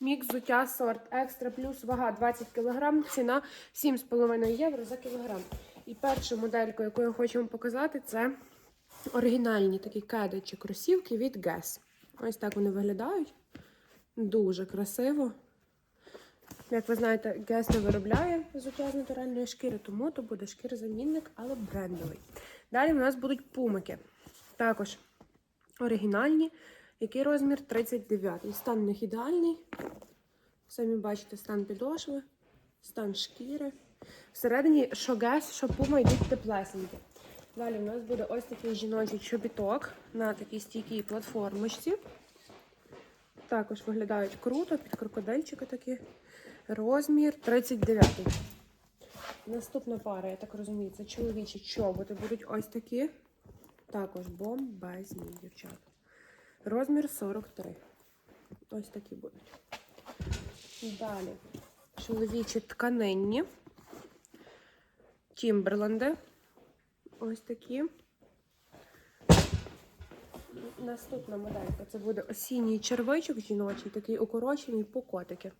Мікс взуття сорт екстра плюс вага 20 кг, ціна 7,5 євро за кілограм. І перша моделька, яку я хочу вам показати, це оригінальні такі кеди чи кросівки від Guess. Ось так вони виглядають. Дуже красиво. Як ви знаєте, Guess не виробляє взуття з натуральної шкіри, тому то буде шкірозамінник, але брендовий. Далі у нас будуть пумики. Також оригінальні. Який розмір? 39. Стан у них ідеальний. Самі бачите, стан підошви, стан шкіри. Всередині що гес, що пума йдуть теплесенькі. Далі у нас буде ось такий жіночий чобіток на такій стійкій платформочці. Також виглядають круто, під крокодильчики такі. Розмір 39. Наступна пара, я так розумію, це чоловічі чоботи будуть ось такі. Також бомбезні, дівчата. Розмір 43. Ось такі будуть. Далі. Чоловічі тканинні. Тімберленди. Ось такі. Наступна моделька це буде осінній червичок жіночий, такий укорочений по котики.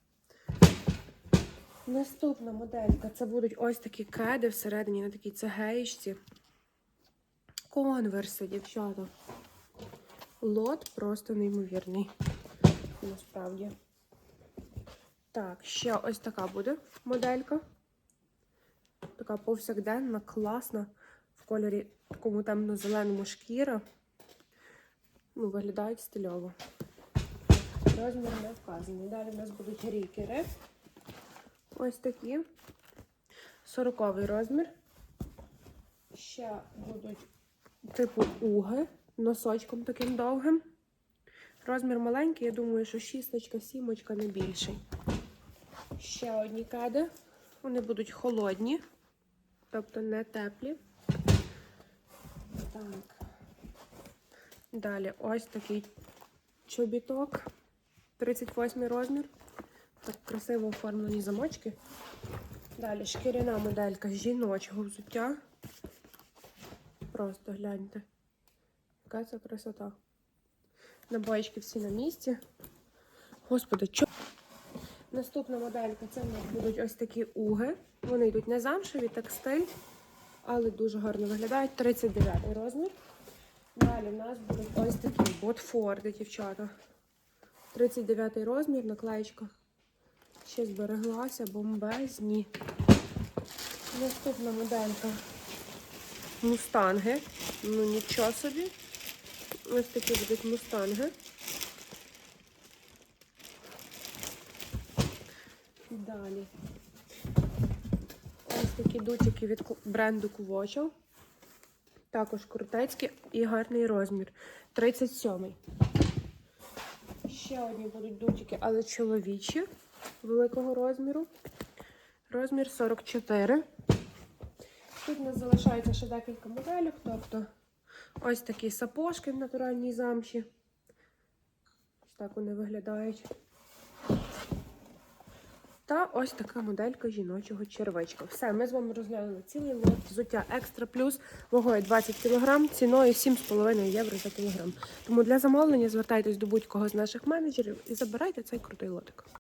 Наступна моделька це будуть ось такі кеди всередині на такій цегеєчці. Конверси, дівчата. Лот просто неймовірний. Насправді. Так, ще ось така буде моделька. Така повсякденна, класна, в кольорі такому темно-зеленому шкіра. Ну, виглядають стильово. Розмір не вказаний. Далі в нас будуть рікери. Ось такі. 40 розмір. Ще будуть типу уги носочком таким довгим. Розмір маленький, я думаю, що шісточка, сімочка не більший. Ще одні кеди. Вони будуть холодні, тобто не теплі. Так. Далі ось такий чобіток. 38 розмір. Так красиво оформлені замочки. Далі шкіряна моделька жіночого взуття. Просто гляньте. Яка це красота. Набоєчки всі на місці. Господи, що? Наступна моделька це в нас будуть ось такі уги. Вони йдуть не замшеві, текстиль, але дуже гарно виглядають. 39 розмір. Далі в нас будуть ось такі ботфорди, дівчата. 39 розмір, наклеєчка ще збереглася, бомбезні. Наступна моделька мустанги. Ну нічого собі. Ось такі будуть мустанги. Далі. Ось такі дутики від бренду Кувочо. Також крутецькі і гарний розмір. 37. Ще одні будуть дутики, але чоловічі великого розміру. Розмір 44. Тут у нас залишається ще декілька моделів, тобто ось такі сапожки в натуральній замші. Ось так вони виглядають. Та ось така моделька жіночого червичка. Все, ми з вами розглянули цілий лот взуття екстра плюс вагою 20 кг, ціною 7,5 євро за кілограм. Тому для замовлення звертайтесь до будь-кого з наших менеджерів і забирайте цей крутий лотик.